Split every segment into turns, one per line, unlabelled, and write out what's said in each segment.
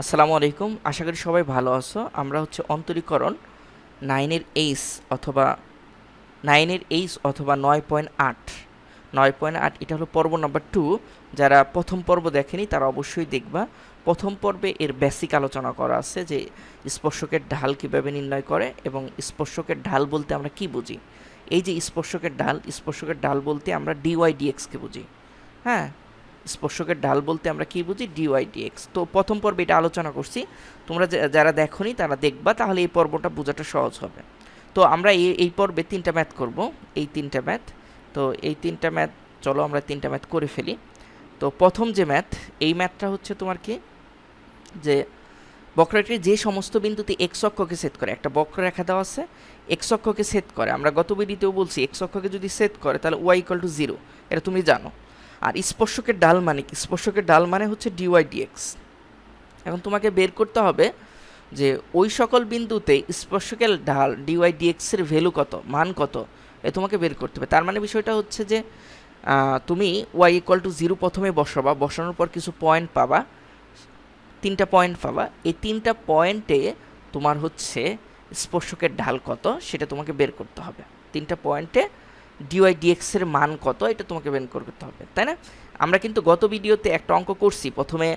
আসসালামু আলাইকুম, আশা করি সবাই ভালো আছো। আমরা হচ্ছে অন্তরীকরণ নাইনের এইস অথবা নাইনের এইস অথবা নয় পয়েন্ট আট। নয় পয়েন্ট আট, এটা হলো পর্ব নাম্বার টু। যারা প্রথম পর্ব দেখেনি, তারা অবশ্যই দেখবা। প্রথম পর্বে এর বেসিক আলোচনা করা আছে যে স্পর্শকের ঢাল কীভাবে নির্ণয় করে এবং স্পর্শকের ঢাল বলতে আমরা কি বুঝি। এই যে স্পর্শকের ঢাল স্পর্শকের ঢাল বলতে আমরা ডিওয়াই ডিএক্সকে বুঝি। হ্যাঁ? স্পর্শকের ঢাল বলতে আমরা কি বুঝি? ডিওয়াই ডিএক্স তো প্রথম পর্বে এটা আলোচনা করছি। তোমরা যারা দেখোনি তারা দেখবা, তাহলে এই পর্বটা বোঝাটা সহজ হবে। তো আমরা এই এই পর্বে তিনটা ম্যাথ করব, এই তিনটা ম্যাথ। তো এই তিনটা ম্যাথ, চলো আমরা তিনটা ম্যাথ করে ফেলি। তো প্রথম যে ম্যাথ, এই ম্যাথটা হচ্ছে তোমার কি? যে বক্ররেখাটির যে সমস্ত বিন্দুতে এক্স অক্ষকে সেট করে, একটা বক্ররেখা দেওয়া আছে এক্স অক্ষকে সেট করে। আমরা গত বিডিতেও বলছি এক্স অক্ষকে যদি সেট করে, তাহলে ওয়াই ইকুয়াল টু জিরো এটা তুমি জানো। আর স্পর্শকের ডাল মানে কি? স্পর্শকের ডাল মানে হচ্ছে ডিওয়াই ডিএক্স এখন তোমাকে বের করতে হবে যে ওই সকল বিন্দুতে স্পর্শকের ঢাল ডিওয়াই ডিএক্সের ভ্যালু কত, মান কত, এ তোমাকে বের করতে হবে। তার মানে বিষয়টা হচ্ছে যে তুমি ওয়াই ইকুয়াল টু জিরো প্রথমে বসাবা, বসানোর পর কিছু পয়েন্ট পাবা, তিনটা পয়েন্ট পাবা। এই তিনটা পয়েন্টে তোমার হচ্ছে স্পর্শকের ঢাল কত, সেটা তোমাকে বের করতে হবে। তিনটা পয়েন্টে ডিওয়াই ডিএক্সের মান কত, এটা তোমাকে বের করতে হবে, তাই না? আমরা কিন্তু গত ভিডিওতে একটা অঙ্ক করছি, প্রথমে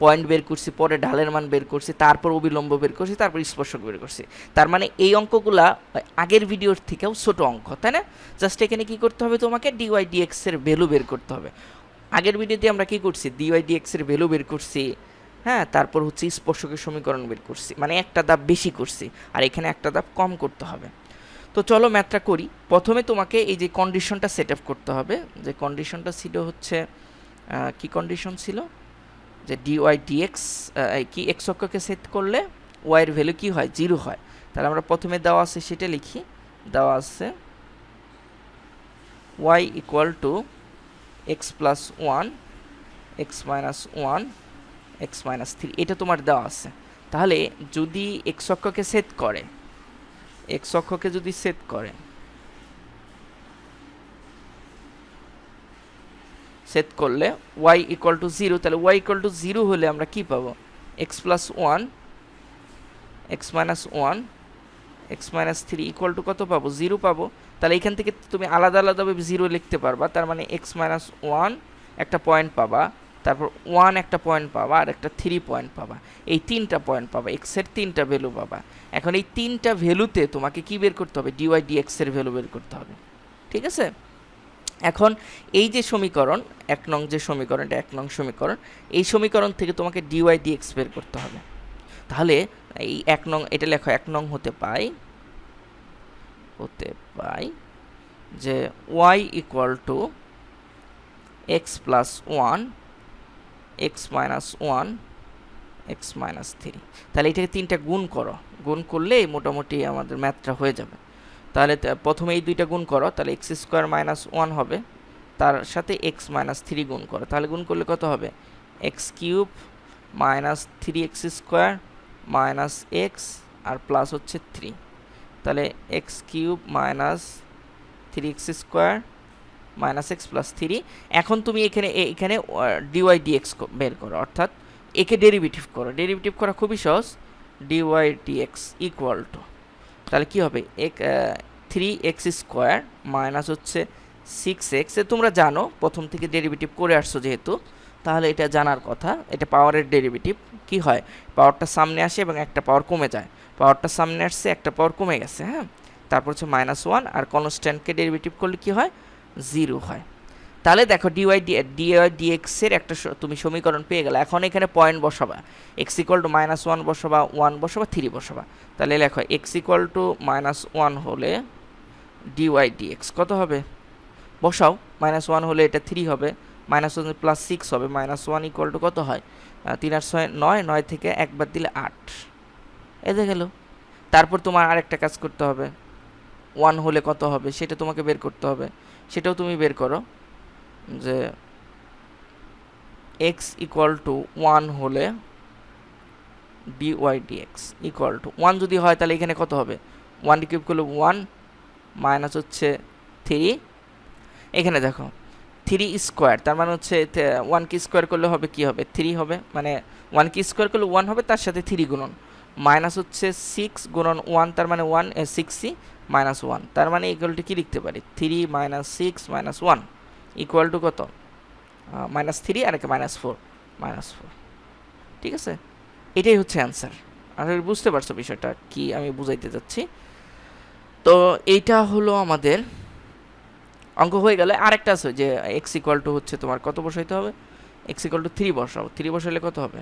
পয়েন্ট বের করছি, পরে ঢালের মান বের করছি, তারপর অবিলম্ব বের করছি, তারপর স্পর্শক বের করছি। তার মানে এই অঙ্কগুলা আগের ভিডিওর থেকেও ছোট অঙ্ক, তাই না? জাস্ট এখানে কি করতে হবে তোমাকে? ডিওয়াই ডিএক্সের ভ্যালু বের করতে হবে। আগের ভিডিওতে আমরা কি করছি? ডিওয়াই ডিএক্সের ভ্যালু বের করছি হ্যাঁ তারপর হচ্ছে স্পর্শকের সমীকরণ বের করছি মানে একটা ধাপ বেশি করছি, আর এখানে একটা ধাপ কম করতে হবে। তো চলো ম্যাথটা করি। প্রথমে তোমাকে এই যে কন্ডিশনটা সেট আপ করতে হবে। যে কন্ডিশনটা ছিল হচ্ছে কি কন্ডিশন ছিল? যে ডিওয়াই ডিএক্স কি এক্স অক্ষকে সেট করলে ওয়াইয়ের ভ্যালু কি হয়? জিরো হয়। তাহলে আমরা প্রথমে দেওয়া আছে সেটা লিখি। দেওয়া আছে y equal to x plus one x minus one x minus three এটা তোমার দেওয়া আছে। তাহলে যদি এক্স অক্ষকে সেট করে এক্স অক্ষকে যদি সেট করে, সেট করলে ওয়াই ইকুয়াল টু জিরো, তাহলে ওয়াই ইকুয়াল টু জিরো হলে আমরা কি পাবো? X plus one, x minus one, x minus three equal to কত পাবো? জিরো পাবো। তাহলে এখান থেকে তুমি আলাদা আলাদাভাবে জিরো লিখতে পারবা, তার মানে এক্স মাইনাস ওয়ান একটা পয়েন্ট পাবা। তারপর ওয়ান একটা পয়েন্ট পাবা, আর একটা থ্রি পয়েন্ট পাবা। এই তিনটা পয়েন্ট পাবা এক্সের তিনটা ভ্যালু পাবা। এখন এই তিনটা ভ্যালুতে তোমাকে কি বের করতে হবে? ডিওয়াই ডিএক্সের ভ্যালু বের করতে হবে। ঠিক আছে? এখন এই যে সমীকরণ, এক নং যে সমীকরণ, এটা এক নং সমীকরণ, এই সমীকরণ থেকে তোমাকে ডিওয়াই ডিএক্স বের করতে হবে। তাহলে এই এক নং, এটা লেখো, এক নং হতে পাই হতে পাই যে y equal to x plus one x minus one, x minus three. তাহলে এটাকে তিনটা গুণ করো। গুণ করলে মোটামুটি আমাদের ম্যাথটা হয়ে যাবে। তাহলে প্রথমে এই দুইটা গুণ করো, তাহলে এক্স স্কোয়ার মাইনাস ওয়ান হবে। তার সাথে এক্স মাইনাস থ্রি গুণ করো। তাহলে গুণ করলে কত হবে? X cube minus three x square minus x আর প্লাস হচ্ছে থ্রি। তাহলে x cube minus three x square minus x plus three এখন তুমি এখানে এখানে ডিওয়াই ডিএক্স বের করো, অর্থাৎ একে ডেরিভেটিভ করো। ডেরিভেটিভ করা খুবই সহজ। ডিওয়াই ডিএক্স ইকুয়াল টু তাহলে কি হবে? এক থ্রি এক্স স্কোয়ার মাইনাস হচ্ছে সিক্স এক্স তোমরা জানো, প্রথম থেকে ডেরিভেটিভ করে আসছো যেহেতু, তাহলে এটা জানার কথা, এটা পাওয়ারের ডেরিভেটিভ কি হয়? পাওয়ারটা সামনে আসে এবং একটা পাওয়ার কমে যায়। পাওয়ারটা সামনে আসছে, একটা পাওয়ার কমে গেছে হ্যাঁ? তারপর হচ্ছে মাইনাস ওয়ান আর কনস্ট্যান্টকে ডেরিভেটিভ করলে কি হয়? জিরো হয়। তাহলে দেখো ডিওয়াই ডিওয়াই ডিএক্সের একটা তুমি সমীকরণ পেয়ে গেলে, এখন এখানে point বসাবা। X equal to minus one বসাবা one বসাবা থ্রি বসাবা। তাহলে লেখো x equal to minus one হলে ডিওয়াই ডিএক্স কত হবে? বসাও মাইনাস ওয়ান হলে এটা থ্রি হবে মাইনাস ওয়ান প্লাস সিক্স হবে মাইনাস ওয়ান ইকুয়াল টু কত হয়? তিন আর ছয়, নয় নয় থেকে একবার দিলে আট। এতে গেল। তারপর তোমার আরেকটা কাজ করতে হবে। ওয়ান হলে কত হবে? সেটা তোমাকে বের করতে হবে। সেটাও তুমি বের করো যে এক্স ইকুয়াল টু ওয়ান হলে dy dx equal to one যদি হয় তাহলে এখানে কত হবে? ওয়ান কিউব করলে ওয়ান মাইনাস হচ্ছে থ্রি এখানে দেখো থ্রি স্কোয়ার তার মানে হচ্ছে ওয়ান কি স্কোয়ার করলে হবে কি হবে? থ্রি হবে মানে ওয়ান কি স্কোয়ার করলে ওয়ান হবে, তার সাথে থ্রি গুণন। মাইনাস হচ্ছে সিক্স গুণন ওয়ান তার মানে one six C minus one তার মানে ইকুয়ালটি কী লিখতে পারি? Three minus six minus one equal to কত? মাইনাস থ্রি আর একে মাইনাস ফোর মাইনাস ফোর ঠিক আছে? এটাই হচ্ছে অ্যান্সার আর বুঝতে পারছ বিষয়টা, কি আমি বুঝাইতে যাচ্ছি তো এইটা হলো আমাদের অঙ্ক হয়ে গেলে আরেকটা আছে যে এক্স ইকুয়াল টু হচ্ছে তোমার কত বসাইতে হবে? এক্স ইকুয়াল টু থ্রি বসাও। থ্রি বসাইলে কত হবে?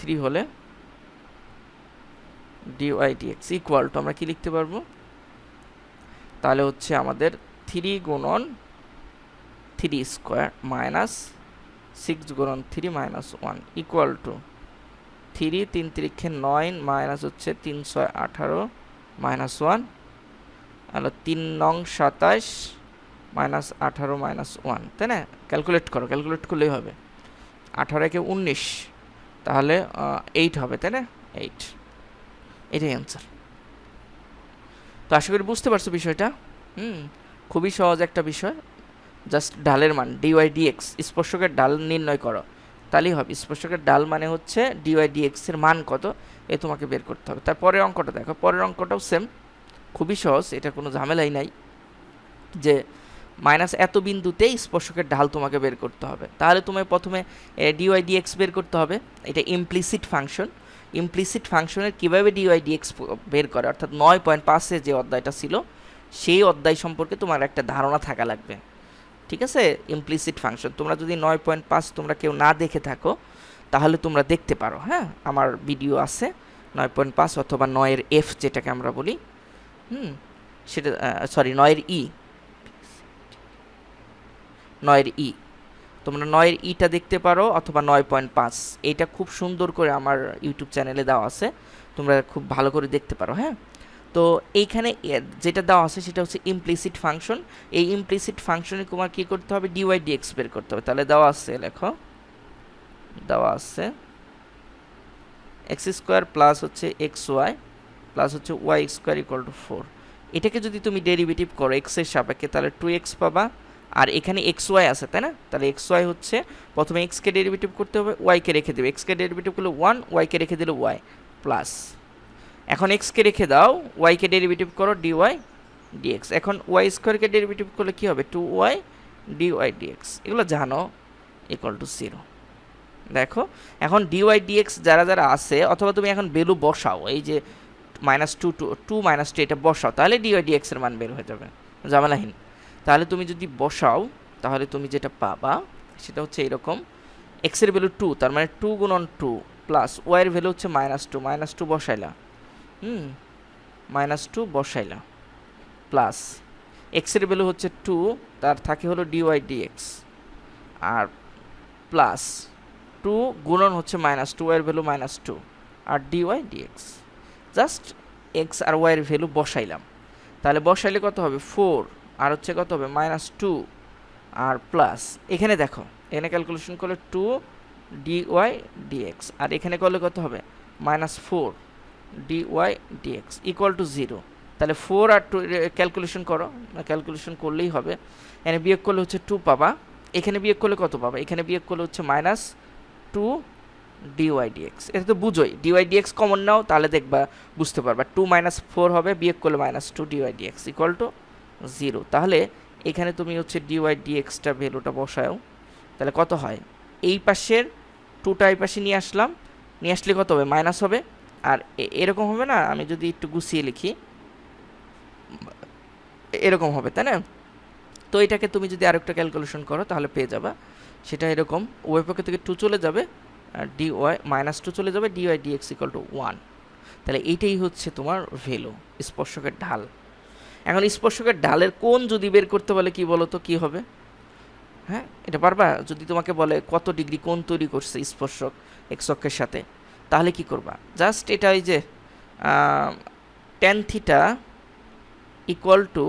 থ্রি হলে ডিওয়াই ডিএক্স ইকুয়াল টু আমরা কি লিখতে পারব? তাহলে হচ্ছে আমাদের থ্রি গুণন থ্রি স্কোয়ার মাইনাস সিক্স গুণন three minus one equal to three তিন তিরিক্ষে নয় মাইনাস হচ্ছে তিন ছয় আঠারো মাইনাস ওয়ান হলো তিন নং সাতাশ মাইনাস আঠারো মাইনাস ওয়ান তাই না? ক্যালকুলেট করো ক্যালকুলেট করলেই হবে। আঠারো একে উনিশ, তাহলে এইট হবে, তাই না? এইট এটাই অ্যান্সার তো আশা করি বুঝতে পারছ বিষয়টা? হুম, খুবই সহজ একটা বিষয়। জাস্ট ডালের মান ডিওয়াই ডিএক্স স্পর্শকের ডাল নির্ণয় করো। তাহলেই হবে। স্পর্শকের ডাল মানে হচ্ছে ডিওয়াই ডিএক্সের মান কত? এ তোমাকে বের করতে হবে। তার পরের অঙ্কটা দেখো। পরের অঙ্কটাও সেম খুবই সহজ। এটা কোনো ঝামেলাই নাই। যে মাইনাস এত বিন্দুতেই স্পর্শকের ঢাল তোমাকে বের করতে হবে। তাহলে তোমায় প্রথমে ডিওয়াই ডিএক্স বের করতে হবে। এটা ইমপ্লিসিট ফাংশন ইমপ্লিসিট ফাংশনের কীভাবে ডিওয়াই ডিএক্স বের করে, অর্থাৎ নয় পয়েন্ট পাঁচে যে অধ্যায়টা ছিল, সেই অধ্যায় সম্পর্কে তোমার একটা ধারণা থাকা লাগবে। ঠিক আছে? ইমপ্লিসিট ফাংশন তোমরা যদি নয় পয়েন্ট পাঁচ তোমরা কেউ না দেখে থাকো, তাহলে তোমরা দেখতে পারো হ্যাঁ? আমার ভিডিও আছে, নয় পয়েন্ট পাঁচ অথবা নয়ের এফ যেটাকে আমরা বলি, হুম? সেটা সরি নয়ের ই নয়ের ই তোমরা নয়ের ইটা দেখতে পারো অথবা নয় পয়েন্ট পাঁচ। এইটা খুব সুন্দর করে আমার ইউটিউব চ্যানেলে দেওয়া আছে। তোমরা খুব ভালো করে দেখতে পারো হ্যাঁ? তো এইখানে যেটা দেওয়া আছে সেটা হচ্ছে ইমপ্লিসিট ফাংশন এই ইমপ্লিসিট ফাংশনে তোমার কী করতে হবে? ডিওয়াই ডিএক্স বের করতে হবে। তাহলে দেওয়া আছে, লেখো। দেওয়া আছে। এক্স স্কোয়ার প্লাস হচ্ছে এক্স ওয়াই প্লাস হচ্ছে y square equal to four এটাকে যদি তুমি ডেরিভেটিভ করো এক্সের সাপেক্ষে, তাহলে টু এক্স পাবা। আর এখানে এক্স ওয়াই আছে, তাই না? তাহলে এক্স ওয়াই হচ্ছে প্রথমে এক্সকে ডেরিভেটিভ করতে হবে ওয়াইকে রেখে দেবে। এক্সকে ডেরিভেটিভ করলে ওয়ান ওয়াইকে রেখে দিলে ওয়াই প্লাস এখন এক্সকে রেখে দাও ওয়াইকে ডেরিভেটিভ করো ডি ওয়াই ডিএক্স এখন ওয়াই স্কোয়ারকে ডেরিভেটিভ করলে কী হবে? Two y d y dx এগুলো জানো ইকুয়াল টু জিরো দেখো, এখন ডিওয়াই ডিএক্স যারা যারা আছে, অথবা তুমি এখন বেলু বসাও, এই যে minus two two two minus two এটা বসাও, তাহলে ডিওয়াই ডিএক্স এর মান বের হয়ে যাবে। জামালাহীন তাহলে তুমি যদি বসাও, তাহলে তুমি যেটা পাবা, সেটা হচ্ছে এরকম এক্সের ভ্যালু টু তার মানে টু গুণন টু প্লাস ওয়াইয়ের ভ্যালু হচ্ছে মাইনাস টু মাইনাস টু বসাইলা। হুম মাইনাস টু বসাইলা প্লাস এক্সের ভ্যালু হচ্ছে টু তার থাকে হলো ডিওয়াই ডিএক্স আর প্লাস টু গুণন হচ্ছে মাইনাস টু ওয়াইয়ের ভ্যালু মাইনাস টু আর ডিওয়াই ডিএক্স জাস্ট এক্স আর ওয়াইয়ের ভ্যালু বসাইলাম। তাহলে বসাইলে কত হবে? ফোর আর হচ্ছে কত হবে? মাইনাস টু আর প্লাস এখানে দেখো, এখানে ক্যালকুলেশন করলে টু ডি ওয়াই ডিএক্স আর এখানে করলে কত হবে? Minus four d y dx equal to zero তাহলে ফোর আর টু ক্যালকুলেশন করো। ক্যালকুলেশন করলেই হবে। এখানে বিয়োগ করলে হচ্ছে টু পাবা। এখানে বিয়োগ করলে কত পাবা? এখানে বিয়োগ করলে হচ্ছে মাইনাস টু ডিওয়াই ডিএক্স এটা তো বুঝোই। D y d x common নাও, তাহলে দেখবা, বুঝতে পারবা। টু মাইনাস ফোর হবে, বিয়োগ করলে minus two dy dx equal to zero. তাহলে এখানে তুমি হচ্ছে ডিওয়াই ডিএক্সটা ভ্যালুটা বসাও। তাহলে কত হয়? এই পাশের টুটা এই পাশে নিয়ে আসলাম। নিয়ে আসলে কত হবে? মাইনাস হবে। আর এরকম হবে না? আমি যদি একটু গুছিয়ে লিখি, এরকম হবে, তাই না? তো এটাকে তুমি যদি আরেকটা ক্যালকুলেশন করো, তাহলে পেয়ে যাবা। সেটা এরকম। ওয়েব পক্ষে থেকে টু চলে যাবে। আর ডি ওয়াই মাইনাস টু চলে যাবে। Dy dx equal to one তাহলে এইটাই হচ্ছে তোমার ভ্যালু, স্পর্শকের ঢাল। এখন স্পর্শকের ডালের কোন যদি বের করতে বলে কি বলো তো, কী হবে? হ্যাঁ এটা পারবা? যদি তোমাকে বলে কত ডিগ্রি কোন তৈরি করছে স্পর্শক এক্সকের সাথে, তাহলে কি করবা? জাস্ট এটা ওই যে tan theta equal to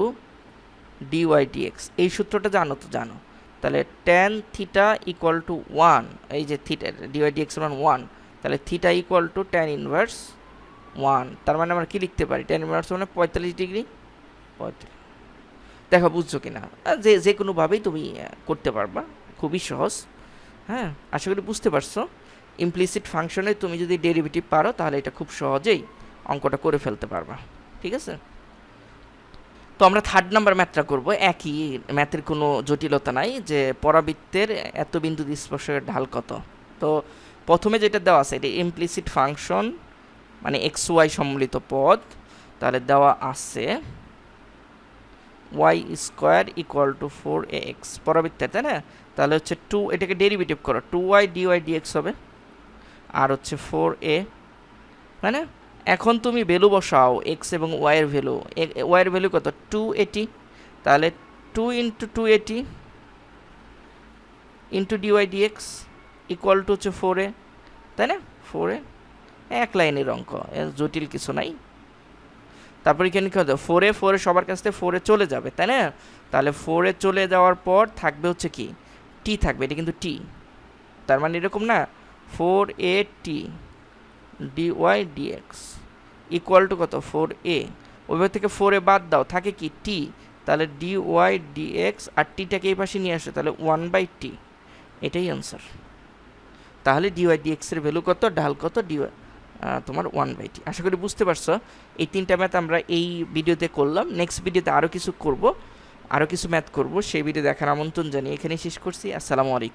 dy dx এই সূত্রটা জানো তো, জানো? তাহলে tan theta equal to one এই যে থিটা ডিওয়াই ডিএক্স মান ওয়ান তাহলে theta equal to tan inverse one তার মানে আমরা কী লিখতে পারি? টেন ইনভার্স মানে পঁয়তাল্লিশ ডিগ্রি। পঁয়ত্রিশ দেখা বুঝছ কিনা? আহ, যে যে কোনোভাবেই তুমি করতে পারবা। খুবই সহজ। হ্যাঁ আশা করি বুঝতে পারছ। ইমপ্লিসিট ফাংশনে তুমি যদি ডেরিভেটিভ পারো তাহলে এটা খুব সহজেই অঙ্কটা করে ফেলতে পারবা। ঠিক আছে? তো আমরা থার্ড নাম্বার ম্যাথটা করব। একই ম্যাথের কোনো জটিলতা নাই যে পরাবৃত্তের এত বিন্দু স্পর্শের ঢাল কত। তো প্রথমে যেটা দেওয়া আছে এটা ইমপ্লিসিট ফাংশন মানে এক্স ওয়াই সম্মিলিত পদ তাহলে দেওয়া আছে y square equal to four a x পরাবৃত্তের, তাই না? তাহলে হচ্ছে টু এটাকে ডেরিভেটিভ করো two y d y dx হবে। আর হচ্ছে ফোর এ মানে এখন তুমি ভ্যালু বসাও এক্স এবং ওয়াইয়ের ভ্যালু ওয়াইয়ের ভ্যালু কত? টু এটি তাহলে two into two a t into dy dx equal to হচ্ছে ফোর এ তাই না? ফোর এ এক লাইনের অঙ্ক জটিল কিছু নাই। তারপরে এখানে কী হবে ফোরে ফোরে সবার কাছ থেকে ফোরে চলে যাবে, তাই না? তাহলে ফোরে চলে যাওয়ার পর থাকবে হচ্ছে কি? টি থাকবে, এটা কিন্তু টি তার মানে এরকম না? Four a t d y dx equal to কত? ফোর এ ওইভাবে থেকে ফোরে বাদ দাও, থাকে কি? টি তাহলে ডি ওয়াই ডিএক্স আর টিটাকে এই পাশে নিয়ে আসে, তাহলে ওয়ান বাই টি এটাই আনসার তাহলে ডিওয়াই ডিএক্সের ভ্যালু কত? ঢাল কত? ডিওয়াই তোমার ওয়ান বাই টি আশা করি বুঝতে পারছ। এই তিনটা ম্যাথ আমরা এই ভিডিওতে করলাম। নেক্সট ভিডিওতে আরও কিছু করব আরও কিছু ম্যাথ করব। সেই ভিডিও দেখার আমন্ত্রণ জানিয়ে এখানেই শেষ করছি। আসসালামু আলাইকুম।